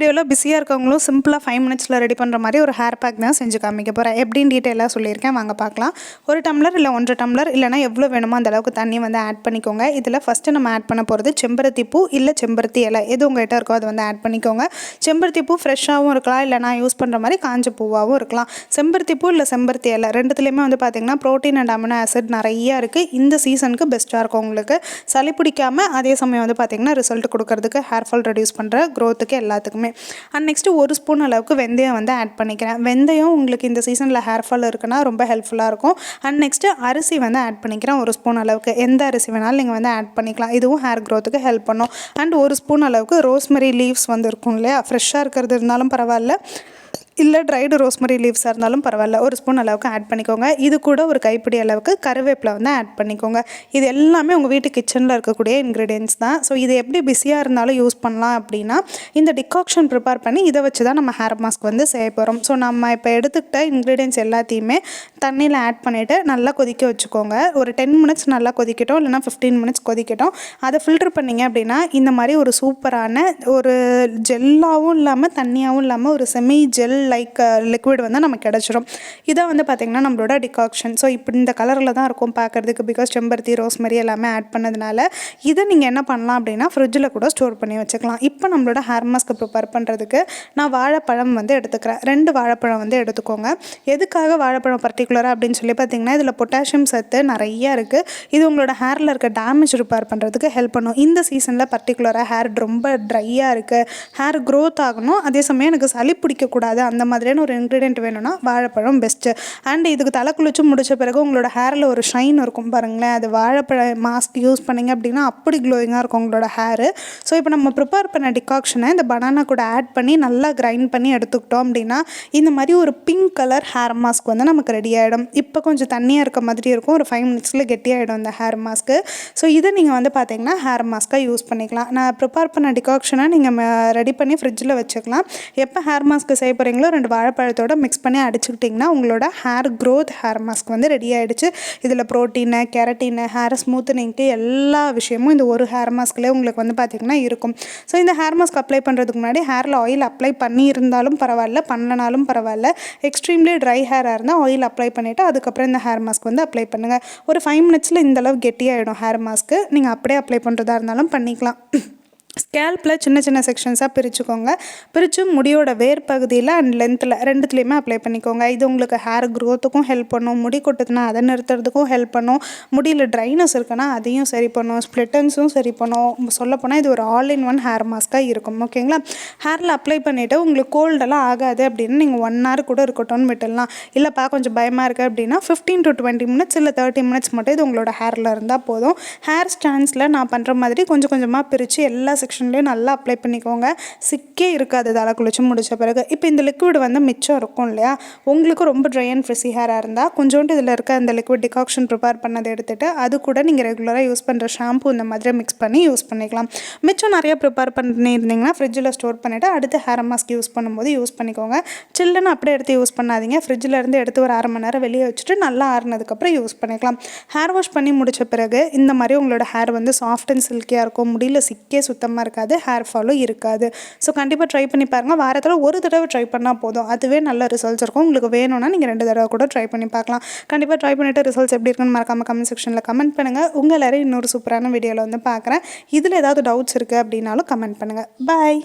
வீடியோவில் பிஸியாக இருக்கவங்களும் சிம்பிளாக ஃபைவ் மினிட்ஸில் ரெடி பண்ணுற மாதிரி ஒரு ஹேர் பேக் தான் செஞ்சு காமிக்க போகிறேன் எப்படின்னு டீட்டெயிலாக சொல்லியிருக்கேன். வாங்க பார்க்கலாம். ஒரு டம்ளர் இல்லை ஒன்றரை டம்ளர் இல்லைனா எவ்வளோ வேணுமோ அந்த அளவுக்கு தண்ணி வந்து ஆட் பண்ணிக்கோங்க. இதில் ஃபஸ்ட்டு நம்ம ஆட் பண்ண போகிறது செம்பருத்தி பூ இல்லை செம்பருத்தி இலை. எது உங்கள்கிட்ட இருக்கோ அதை வந்து ஆட் பண்ணிக்கோங்க. செம்பருத்தி பூ ஃப்ரெஷ்ஷாகவும் இருக்கலாம். இல்லை நான் யூஸ் பண்ணுற மாதிரி காஞ்ச பூவாகவும் இருக்கலாம். செம்பருத்தி பூ இல்லை செம்பருத்தி இலை ரெண்டுத்துலேயுமே வந்து பார்த்திங்கன்னா ப்ரோட்டீன் அண்ட் அமினோ ஆசிட் நிறையா இருக்குது இந்த சீசனுக்கு பெஸ்ட்டாக இருக்கும் உங்களுக்கு. சளி பிடிக்காமல் அதே சமயம் வந்து பார்த்திங்கன்னா ரிசல்ட் கொடுக்கறதுக்கு ஹேர் ஃபால் ரெடியூஸ் பண்ணுற க்ரோத்துக்கு எல்லாத்துக்குமே அண்ட் நெக்ஸ்ட்டு ஒரு ஸ்பூன் அளவுக்கு வெந்தயம் வந்து ஆட் பண்ணிக்கிறேன். வெந்தயம் உங்களுக்கு இந்த சீசனில் ஹேர் ஃபால் இருக்குன்னா ரொம்ப ஹெல்ப்ஃபுல்லாக இருக்கும். அண்ட் நெக்ஸ்ட்டு அரிசி வந்து ஆட் பண்ணிக்கிறேன் ஒரு ஸ்பூன் அளவுக்கு. எந்த அரிசி வேணாலும் நீங்கள் வந்து ஆட் பண்ணிக்கலாம். இதுவும் ஹேர் க்ரோத்துக்கு ஹெல்ப் பண்ணும். அண்ட் ஒரு ஸ்பூன் அளவுக்கு ரோஸ்மெரி லீவ்ஸ் வந்து இருக்கும் இல்லையா? ஃப்ரெஷ்ஷாக இருக்கிறது இருந்தாலும் பரவாயில்ல. இல்லை ட்ரைடு ரோஸ்மரி லீவ்ஸாக இருந்தாலும் பரவாயில்ல. ஒரு ஸ்பூன் அளவுக்கு ஆட் பண்ணிக்கோங்க. இது கூட ஒரு கைப்பிடி அளவுக்கு கருவேப்பிலை வந்து ஆட் பண்ணிக்கோங்க. இது எல்லாமே உங்கள் வீட்டு கிச்சனில் இருக்கக்கூடிய இன்க்ரீடியன்ஸ் தான். ஸோ இது எப்படி பிஸியாக இருந்தாலும் யூஸ் பண்ணலாம் அப்படின்னா இந்த டிகாக்ஷன் ப்ரிப்பேர் பண்ணி இதை வச்சு தான் நம்ம ஹேர் மாஸ்க் வந்து செய்ய போகிறோம் ஸோ நம்ம இப்போ எடுத்துக்கிட்ட இன்க்ரீடியன்ஸ் எல்லாத்தையுமே தண்ணியில் ஆட் பண்ணிவிட்டு நல்லா கொதிக்க வச்சுக்கோங்க. ஒரு டென் மினிட்ஸ் நல்லா கொதிக்கட்டும். இல்லைனா ஃபிஃப்டீன் மினிட்ஸ் கொதிக்கட்டும். அதை ஃபில்டர் பண்ணிங்க அப்படின்னா இந்த மாதிரி ஒரு சூப்பரான ஒரு ஜெல்லாகவும் இல்லாமல் தண்ணியாகவும் இல்லாமல் ஒரு செமி ஜெல் லைக் லிக்விட் வந்து நமக்கு கிடச்சிரும். இதை வந்து பார்த்திங்கன்னா நம்மளோட டிகாக்ஷன் ஸோ இப்படி இந்த கலரில் தான் இருக்கும் பார்க்குறதுக்கு பிகாஸ் செம்பருத்தி ரோஸ்மரி எல்லாமே ஆட் பண்ணதுனால இதை நீங்கள் என்ன பண்ணலாம் அப்படின்னா ஃப்ரிட்ஜில் கூட ஸ்டோர் பண்ணி வச்சுக்கலாம். இப்போ நம்மளோட ஹேர் மாஸ்க்கு ப்ரிப்பேர் பண்ணுறதுக்கு நான் வாழைப்பழம் வந்து எடுத்துக்கிறேன். ரெண்டு வாழைப்பழம் வந்து எடுத்துக்கோங்க. எதுக்காக வாழைப்பழம் பர்டிகுலராக அப்படின்னு சொல்லி பார்த்தீங்கன்னா இதில் பொட்டாசியம் சத்து நிறைய இருக்குது இது உங்களோட ஹேரில் இருக்க டேமேஜ் ரிப்பேர் பண்ணுறதுக்கு ஹெல்ப் பண்ணும். இந்த சீசனில் பர்டிகுலராக ஹேர் ரொம்ப ட்ரையாக இருக்குது ஹேர் க்ரோத் ஆகணும். அதே சமயம் எனக்கு சளி பிடிக்கக்கூடாது. அந்த மாதிரியான ஒரு இன்க்ரீடியன்ட் வேணும்னா வாழைப்பழம் பெஸ்ட்டு அண்ட் இதுக்கு தலை குளிச்சு முடிச்ச பிறகு உங்களோட ஹேரில் ஒரு ஷைன் இருக்கும் பாருங்களேன். அது வாழைப்பழ மாஸ்க் யூஸ் பண்ணிங்க அப்படின்னா அப்படி க்ளோயிங்காக இருக்கும் உங்களோட ஹேரு ஸோ இப்போ நம்ம ப்ரிப்பேர் பண்ண டிகாக்ஷனை இந்த பனானா கூட ஆட் பண்ணி நல்லா கிரைண்ட் பண்ணி எடுத்துக்கிட்டோம் அப்படின்னா இந்த மாதிரி ஒரு பிங்க் கலர் ஹேர் மாஸ்க் வந்து நமக்கு ரெடி ஆகிடும் இப்போ கொஞ்சம் தண்ணியாக இருக்க மாதிரி இருக்கும். ஒரு ஃபைவ் மினிட்ஸில் கெட்டியாகிடும் இந்த ஹேர் மாஸ்க்கு ஸோ இதை நீங்கள் வந்து பார்த்தீங்கன்னா ஹேர் மாஸ்க்காக யூஸ் பண்ணிக்கலாம். நான் ப்ரிப்பேர் பண்ண டிகாக்ஷனை நீங்கள் ரெடி பண்ணி ஃப்ரிட்ஜில் வச்சுக்கலாம். எப்போ ஹேர் மாஸ்க்கு செய்ய போகிறீங்களோ ரெண்டு வாழைப்பழத்தோட மிக்ஸ் பண்ணி அடிச்சுக்கிட்டிங்கன்னா உங்களோட ஹேர் க்ரோத் ஹேர் மாஸ்க் வந்து ரெடி ஆகிடுச்சு இதில் ப்ரோட்டீனு கெரட்டினு ஹேர் ஸ்மூத்தனிங்க்கு எல்லா விஷயமும் இந்த ஒரு ஹேர் மாஸ்க்லேயே உங்களுக்கு வந்து பார்த்திங்கன்னா இருக்கும். ஸோ இந்த ஹேர் மாஸ்க் அப்ளை பண்ணுறதுக்கு முன்னாடி ஹேரில் ஆயில் அப்ளை பண்ணி இருந்தாலும் பரவாயில்ல பண்ணலனாலும் பரவாயில்ல. எக்ஸ்ட்ரீம்லி ட்ரை ஹேராக இருந்தால் ஆயில் அப்ளை பண்ணிவிட்டு அதுக்கப்புறம் இந்த ஹேர் மாஸ்க் வந்து அப்ளை பண்ணுங்கள் ஒரு ஃபைவ் மினிட்ஸில் இந்தளவு கெட்டியாகிடும் ஹேர் மாஸ்க்கு நீங்கள் அப்படியே அப்ளை பண்ணுறதா இருந்தாலும் பண்ணிக்கலாம். ஸ்கேல்பில் சின்ன சின்ன செக்ஷன்ஸாக பிரிச்சுக்கோங்க. பிரித்து முடியோட வேர் பகுதியில் அண்ட் லென்த்தில் ரெண்டுத்துலேயுமே அப்ளை பண்ணிக்கோங்க. இது உங்களுக்கு ஹேர் க்ரோத்துக்கும் ஹெல்ப் பண்ணும். முடி கொட்டுதுன்னா அதை நிறுத்துறதுக்கும் ஹெல்ப் பண்ணும். முடியில் ட்ரைனஸ் இருக்குன்னா அதையும் சரி பண்ணும். ஸ்ப்ளிட்டன்ஸும் சரி பண்ணும். சொல்லப்போனால் இது ஒரு ஆல் இன் ஒன் ஹேர் மாஸ்க்காக இருக்கும் ஓகேங்களா ஹேரில் அப்ளை பண்ணிவிட்டு உங்களுக்கு கோல்டெல்லாம் ஆகாது அப்படின்னு நீங்கள் ஒன் ஹவர் கூட இருக்கட்டும்னு விட்டுடலாம். இல்லைப்பா கொஞ்சம் பயமாக இருக்குது அப்படின்னா ஃபிஃப்டீன் டு டுவெண்ட்டி மினிட்ஸ் இல்லை தேர்ட்டி மினிட்ஸ் மட்டும் இது உங்களோட ஹேரில் இருந்தால் போதும். ஹேர் ஸ்டாண்ட்ஸில் நான் பண்ணுற மாதிரி கொஞ்சம் கொஞ்சமாக பிரித்து எல்லா செக்ஷன் செக்ஷன்லேயும் நல்லா அப்ளை பண்ணிக்கோங்க. சிக்கே இருக்காது தலை குளிச்சு முடிச்ச பிறகு. இப்போ இந்த லிக்விட் வந்து மிச்சம் இருக்கும் இல்லையா? உங்களுக்கு ரொம்ப ட்ரை அண்ட் ஃப்ரெஷி ஹேராக இருந்தால் கொஞ்சோண்டு இதில் இருக்க அந்த லிக்விட் டிகாக்ஷன் ப்ரிப்பேர் பண்ணதை எடுத்துகிட்டு அது கூட நீங்கள் ரெகுலராக யூஸ் பண்ணுற ஷாம்பு இந்த மாதிரி மிக்ஸ் பண்ணி யூஸ் பண்ணிக்கலாம். மிச்சம் நிறையா ப்ரிப்பேர் பண்ணியிருந்தீங்கன்னா ஃப்ரிட்ஜில் ஸ்டோர் பண்ணிவிட்டு அடுத்து ஹேர் மாஸ்க் யூஸ் பண்ணும்போது யூஸ் பண்ணிக்கோங்க. சில்லுன்னு அப்படியே எடுத்து யூஸ் பண்ணாதீங்க. ஃப்ரிட்ஜில் இருந்து எடுத்து ஒரு அரை மணி நேரம் வெளியே வச்சுட்டு நல்லா ஆறுனதுக்கப்புறம் யூஸ் பண்ணிக்கலாம். ஹேர் வாஷ் பண்ணி முடிச்ச பிறகு இந்த மாதிரி உங்களோட ஹேர் வந்து சாஃப்ட் அண்ட் சில்கியாக இருக்கும். முடியல சிக்கே சுத்தமாக இருக்காது ஹேர் ஃபாலும் இருக்காது. ஸோ கண்டிப்பாக ட்ரை பண்ணி பாருங்கள் வாரத்தில் ஒரு தடவை ட்ரை பண்ணால் போதும். அதுவே நல்ல ரிசல்ட்ஸ் இருக்கும். உங்களுக்கு வேணும்னா நீங்கள் ரெண்டு தடவை கூட ட்ரை பண்ணி பார்க்கலாம். கண்டிப்பாக ட்ரை பண்ணிவிட்டு ரிசல்ட்ஸ் எப்படி இருக்குன்னு மறக்காமல் கமெண்ட் செக்ஷனில் கமெண்ட் பண்ணுங்கள் உங்கள் எல்லோரும் இன்னொரு சூப்பரான வீடியோவில் வந்து பார்க்குறேன். இதில் ஏதாவது டவுட்ஸ் இருக்குது அப்படின்னாலும் கமெண்ட் பண்ணுங்கள் பாய்